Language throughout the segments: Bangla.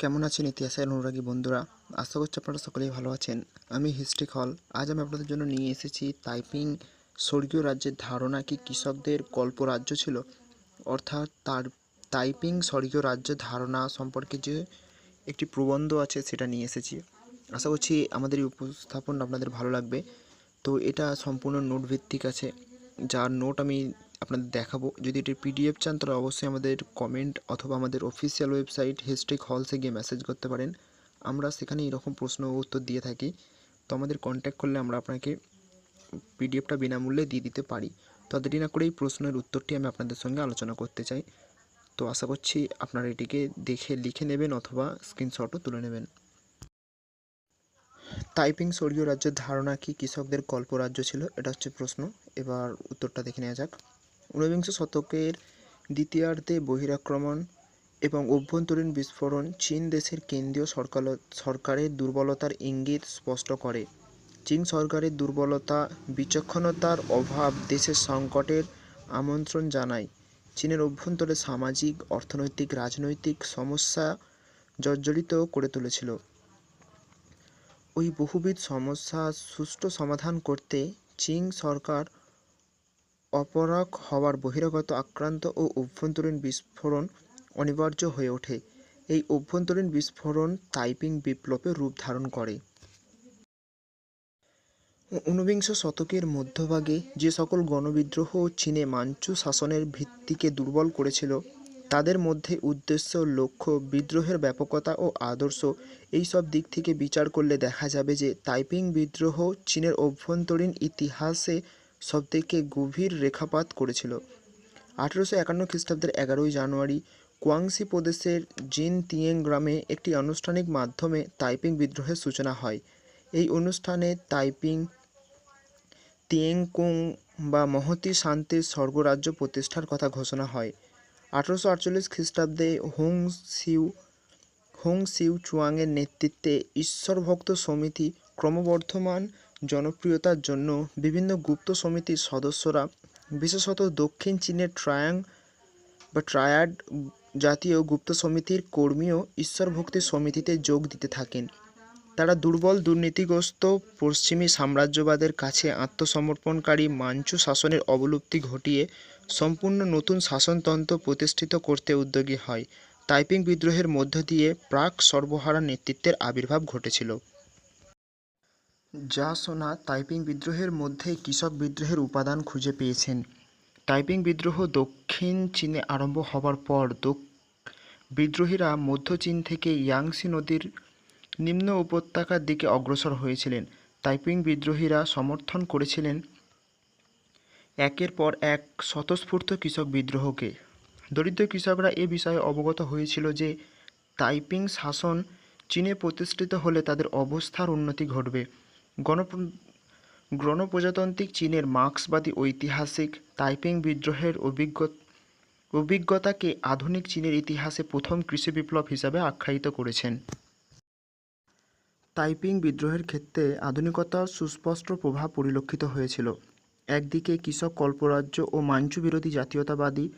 কেমন আছেন ইতিহাসের অনুরাগী বন্ধুরা? আশা করছি আপনারা সকলেই ভালো আছেন। আমি হিস্ট্রি হল। আজ আমি আপনাদের জন্য নিয়ে এসেছি তাইপিং স্বর্গীয় রাজ্যের ধারণা কি কৃষকদের কল্প রাজ্য ছিল? অর্থাৎ তার তাইপিং স্বর্গীয় রাজ্যের ধারণা সম্পর্কে যে একটি প্রবন্ধ আছে সেটা নিয়ে এসেছি। আশা করছি আমাদের এই উপস্থাপন আপনাদের ভালো লাগবে। তো এটা সম্পূর্ণ নোট ভিত্তিক আছে। যার নোট আমি আপনাদের দেখাবো। যদি এটির পিডিএফ চান, তাহলে অবশ্যই আমাদের কমেন্ট অথবা আমাদের অফিসিয়াল ওয়েবসাইট হিস্ট্রিক হলসে গিয়ে মেসেজ করতে পারেন। আমরা সেখানে এরকম প্রশ্ন উত্তর দিয়ে থাকি। তো আমাদের কন্ট্যাক্ট করলে আমরা আপনাকে পিডিএফটা বিনামূল্যে দিয়ে দিতে পারি। তো দেরি না করেই প্রশ্নের উত্তরটি আমি আপনাদের সঙ্গে আলোচনা করতে চাই। তো আশা করছি আপনারা এটিকে দেখে, লিখে নেবেন অথবা স্ক্রিনশটও তুলে নেবেন। টাইপিং স্বর্গীয় রাজ্যের ধারণা কি কৃষকদের কল্প রাজ্য ছিল? এটা হচ্ছে প্রশ্ন। এবার উত্তরটা দেখে নেওয়া যাক। ঊনবিংশ শতকের দ্বিতীয়ার্ধে বহিরাক্রমণ এবং অভ্যন্তরীণ বিস্ফোরণ চীন দেশের কেন্দ্রীয় সরকার সরকারের দুর্বলতার ইঙ্গিত স্পষ্ট করে। চীন সরকারের দুর্বলতা, বিচক্ষণতার অভাব দেশের সংকটের আমন্ত্রণ জানায়। চীনের অভ্যন্তরে সামাজিক, অর্থনৈতিক, রাজনৈতিক সমস্যা জর্জরিত করে তুলেছিল। ওই বহুবিধ সমস্যা সুষ্ঠু সমাধান করতে চীন সরকার অপরাগ হওয়ার বহিরাগত আক্রান্ত ও অভ্যন্তরীণ বিস্ফোরণ অনিবার্য হয়ে ওঠে। এই অভ্যন্তরীণ বিস্ফোরণ টাইপিং বিপ্লবে রূপ ধারণ করে। ঊনবিংশ শতকের মধ্যভাগে যে সকল গণবিদ্রোহ চীনে মাঞ্চু শাসনের ভিত্তিকে দুর্বল করেছিল, তাদের মধ্যে উদ্দেশ্য, লক্ষ্য, বিদ্রোহের ব্যাপকতা ও আদর্শ এই সব দিক থেকে বিচার করলে দেখা যাবে যে তাইপিং বিদ্রোহ চীনের অভ্যন্তরীণ ইতিহাসে সবথেকে গভীর রেখাপাত করেছিল। আঠেরোশো একান্ন খ্রিস্টাব্দের এগারোই জানুয়ারি, কোয়াংসি প্রদেশের জিন তিয়েং গ্রামে একটি আনুষ্ঠানিক মাধ্যমে তাইপিং বিদ্রোহের সূচনা হয়। এই অনুষ্ঠানে তাইপিং, তিয়েংকুং বা মহতি শান্তির স্বর্গরাজ্য প্রতিষ্ঠার কথা ঘোষণা হয়। আঠেরোশো আটচল্লিশ খ্রিস্টাব্দে হোং সিউ হোং সিউ চুয়াংয়ের নেতৃত্বে ঈশ্বরভক্ত সমিতি ক্রমবর্ধমান জনপ্রিয়তার জন্য বিভিন্ন গুপ্ত সমিতির সদস্যরা, বিশেষত দক্ষিণ চীনের ট্রায়াং বা ট্রায়াড জাতীয় গুপ্ত সমিতির কর্মীও ঈশ্বরভক্তি সমিতিতে যোগ দিতে থাকেন। তারা দুর্বল, দুর্নীতিগ্রস্ত, পশ্চিমী সাম্রাজ্যবাদের কাছে আত্মসমর্পণকারী মাঞ্চু শাসনের অবলুপ্তি ঘটিয়ে সম্পূর্ণ নতুন শাসনতন্ত্র প্রতিষ্ঠিত করতে উদ্যোগী হয়। তাইপিং বিদ্রোহের মধ্য দিয়ে প্রাক সর্বহারা নেতৃত্বের আবির্ভাব ঘটেছিল। যা শোনা তাইপিং বিদ্রোহের মধ্যে কৃষক বিদ্রোহের উপাদান খুঁজে পেয়েছেন। টাইপিং বিদ্রোহ দক্ষিণ চীনে আরম্ভ হবার পর বিদ্রোহীরা মধ্য চীন থেকে ইয়াংসি নদীর নিম্ন উপত্যকার দিকে অগ্রসর হয়েছিলেন। তাইপিং বিদ্রোহীরা সমর্থন করেছিলেন একের পর এক স্বতঃস্ফূর্ত কৃষক বিদ্রোহকে। দরিদ্র কৃষকরা এ বিষয়ে অবগত হয়েছিল যে তাইপিং শাসন চীনে প্রতিষ্ঠিত হলে তাদের অবস্থার উন্নতি ঘটবে। গণ গণপ্রজাতান্ত্রিক চীনের মার্ক্সবাদী ঐতিহাসিক তাইপিং বিদ্রোহের অভিজ্ঞ, অভিজ্ঞতাকে আধুনিক চীনের ইতিহাসে প্রথম কৃষি বিপ্লব হিসাবে আখ্যায়িত করেছেন। তাইপিং বিদ্রোহের ক্ষেত্রে আধুনিকতার সুস্পষ্ট প্রভাব পরিলক্ষিত হয়েছিল। একদিকে কৃষক কল্পরাজ্য ও মাঞ্চু বিরোধী জাতীয়তাবাদী,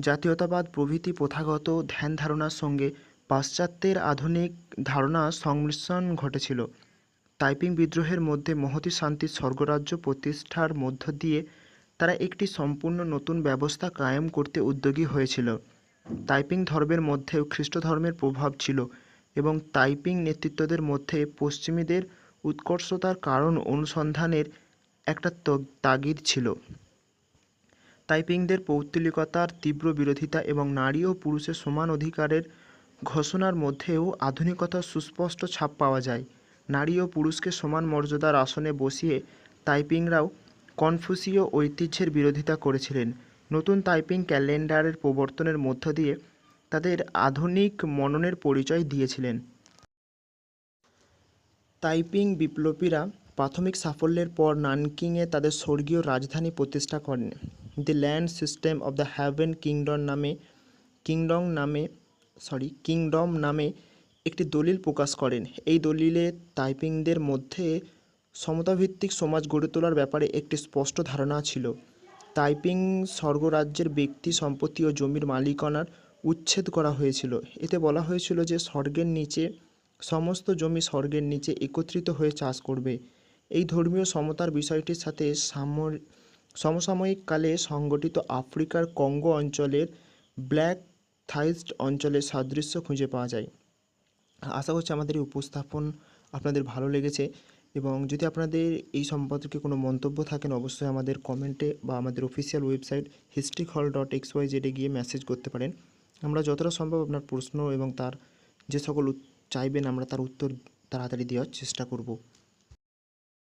জাতীয়তাবাদ প্রভৃতি প্রথাগত ধ্যান ধারণার সঙ্গে পাশ্চাত্যের আধুনিক ধারণা সংমিশ্রণ ঘটেছিল। তাইপিং বিদ্রোহের মধ্যে মহতী শান্তির স্বর্গরাজ্য প্রতিষ্ঠার মধ্য দিয়ে তারা একটি সম্পূর্ণ নতুন ব্যবস্থা কায়েম করতে উদ্যোগী হয়েছিল। তাইপিং ধর্মের মধ্যেও খ্রিস্ট ধর্মের প্রভাব ছিল এবং তাইপিং নেতৃত্বদের মধ্যে পশ্চিমীদের উৎকর্ষতার কারণ অনুসন্ধানের একটা তাগিদ ছিল। তাইপিংদের পৌত্তলিকতার তীব্র বিরোধিতা এবং নারী ও পুরুষের সমান অধিকারের ঘোষণার মধ্যেও আধুনিকতার সুস্পষ্ট ছাপ পাওয়া যায়। নারী ও পুরুষকে সমান মর্যাদার আসনে বসিয়ে তাইপিংরাও কনফুসীয় ঐতিহ্যের বিরোধিতা করেছিলেন। নতুন তাইপিং ক্যালেন্ডারের প্রবর্তনের মধ্য দিয়ে তাদের আধুনিক মননের পরিচয় দিয়েছিলেন। তাইপিং বিপ্লবীরা প্রাথমিক সাফল্যের পর নানকিংয়ে তাদের স্বর্গীয় রাজধানী প্রতিষ্ঠা করেন। The land system of the heaven kingdom নামে কিংডম নামে, সরি, কিংডম নামে একটি দলিল প্রকাশ করেন। এই দলিলে তাইপিংদের মধ্যে সমতাভিত্তিক সমাজ গড়ে তোলার ব্যাপারে একটি স্পষ্ট ধারণা ছিল। তাইপিং স্বর্গরাজ্যের ব্যক্তি, সম্পত্তি ও জমির মালিকানার উচ্ছেদ করা হয়েছিল। এতে বলা হয়েছিল যে স্বর্গের নিচে, সমস্ত জমি স্বর্গের নিচে একত্রিত হয়ে চাষ করবে। এই ধর্মীয় সমতার বিষয়টির সাথে সমসাময়িক কালে সংগঠিত আফ্রিকার কঙ্গো অঞ্চলের ব্ল্যাক থাইস্ট অঞ্চলের সাদৃশ্য খুঁজে পাওয়া যায়। আশা করছি আমাদের এই উপস্থাপন আপনাদের ভালো লেগেছে এবং যদি আপনাদের এই সম্পর্কে কোনো মন্তব্য থাকেন, অবশ্যই আমাদের কমেন্টে বা আমাদের official website historic hall dot X Y জেডে গিয়ে মেসেজ করতে পারেন। আমরা যতটা সম্ভব আপনার প্রশ্ন এবং তার যে সকল চাইবেন, আমরা তার উত্তর তাড়াতাড়ি দেওয়ার চেষ্টা করব।